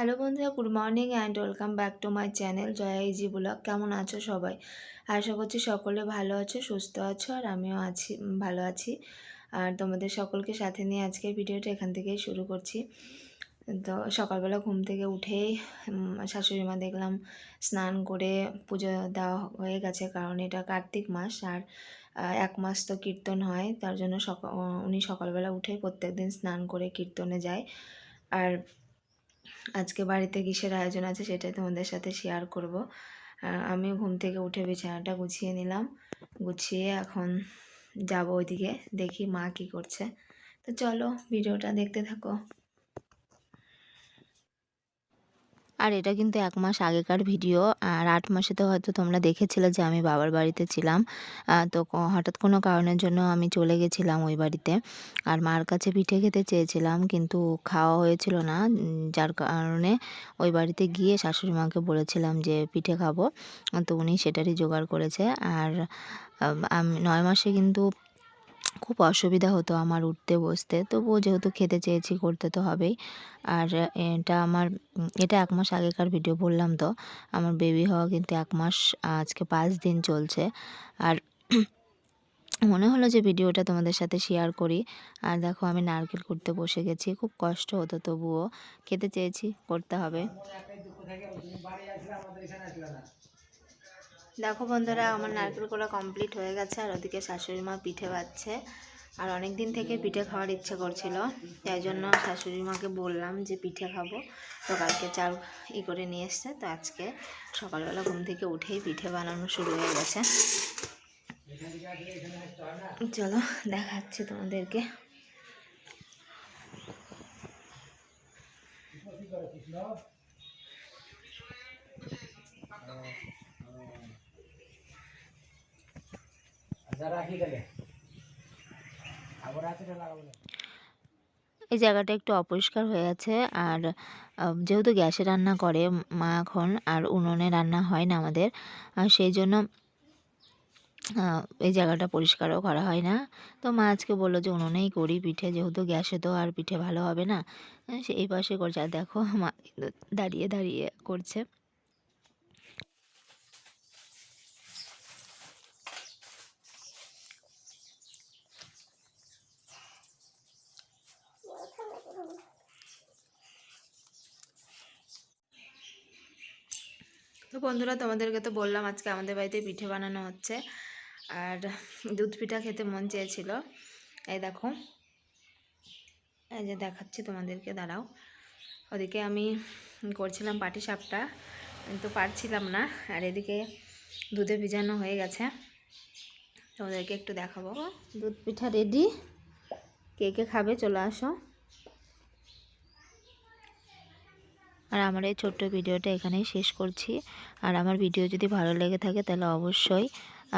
Hello বন্ধুরা, good morning and welcome back to my channel Jaya easy blog. কেমন আছো সবাই? আশা করছি সকলে ভালো আছো, সুস্থ আছো, আর আমিও আছি ভালো আছি। আর তোমাদের সকলকে সাথে নিয়ে আজকের ভিডিওটা এখান থেকেই শুরু করছি। তো সকালবেলা ঘুম থেকে উঠেই শাশুড়ি মা দেখলাম স্নান করে পুজো দেওয়া হয়ে গেছে, কারণ এটা কার্তিক মাস আর এক মাস তো কীর্তন হয়, তার জন্য সকাল উনি সকালবেলা উঠে প্রত্যেক দিন স্নান করে কীর্তনে যায়। আর আজকে বাড়িতে কিসের আয়োজন আছে সেটাই তোমাদের সাথে শেয়ার করব। আমি ঘুম থেকে উঠে বিছানাটা গুছিয়ে নিলাম। গুছিয়ে এখন যাব ওইদিকে, দেখি মা কি করছে। তো চলো, ভিডিওটা দেখতে থাকো। আর এটা কিন্তু এক মাস আগেকার ভিডিও। আর আট মাসে তো হয়তো তোমরা দেখেছিলে যে আমি বাবার বাড়িতে ছিলাম। তো হঠাৎ কোনো কারণের জন্য আমি চলে গেছিলাম ওই বাড়িতে। আর মার কাছে পিঠে খেতে চেয়েছিলাম, কিন্তু খাওয়া হয়েছিল না। যার কারণে ওই বাড়িতে গিয়ে শাশুড়ি মাকে বলেছিলাম যে, পিঠে খাব। তো উনি সেটারই জোগাড় করেছে। আর আমি, নয় মাসে কিন্তু খুব অসুবিধা হতো আমার উঠতে, বসতে। তবুও যেহেতু খেতে চেয়েছি, করতে তো হবেই। আর এটা আমার, এটা এক মাস আগেকার ভিডিও বললাম তো। আমার বেবি হওয়া কিন্তু এক মাস, আজকে পাঁচ দিন চলছে। আর মনে হলো যে ভিডিওটা তোমাদের সাথে শেয়ার করি। আর দেখো, আমি নারকেল করতে বসে গেছি। খুব কষ্ট হতো তবুও। খেতে চেয়েছি, করতে হবে। দেখো বন্ধুরা, আমার নারকেল করা কমপ্লিট হয়ে গেছে আর ওদিকে শাশুড়ি মা পিঠে বাচ্ছে। আর অনেক দিন থেকে পিঠে খাওয়ার ইচ্ছে করছিল তাই জন্য শাশুড়ি মাকে বললাম যে পিঠে খাব। তো কালকে চাল ই করে নিয়ে এসছে, তো আজকে সকালবেলা ঘুম থেকে উঠেই পিঠে বানানো শুরু হয়ে গেছে। চলো দেখাচ্ছি তোমাদেরকে। এই জায়গাটা একটু অপরিষ্কার হয়ে আছে আর যেহেতু গ্যাসে রান্না করে মা এখন আর উনুনে রান্না হয় না আমাদের আর সেই জন্য এই জায়গাটা পরিষ্কারও করা হয় না। তো মা আজকে বলল যে উনুনেই করি পিঠে, যেহেতু গ্যাসে তো আর পিঠে ভালো হবে না এই পাশে করছে। আর দেখো মা দাঁড়িয়ে দাঁড়িয়ে করছে। তো বন্ধুরা, তোমাদেরকে তো বললাম আজকে আমাদের বাড়িতে পিঠে বানানো হচ্ছে। আর দুধ পিঠা খেতে মন চেয়েছিল। এই দেখো, এই যে দেখাচ্ছি তোমাদেরকে, দাঁড়াও। ওদিকে আমি করছিলাম পাটি সাপটা, কিন্তু পারছিলাম না, আর এদিকে দুধে ভিজানো হয়ে গেছে। তোমাদেরকে একটু দেখাবো। দুধ পিঠা রেডি কে কে খাবে চলে আসো। আর আমার এই ছোট্ট ভিডিওটা এখানেই শেষ করছি। আর আমার ভিডিও যদি ভালো লেগে থাকে তাহলে অবশ্যই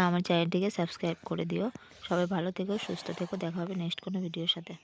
আমার চ্যানেলটিকে সাবস্ক্রাইব করে দিও। সবাই ভালো থেকো, সুস্থ থেকো, দেখা হবে নেক্সট কোনো ভিডিওর সাথে।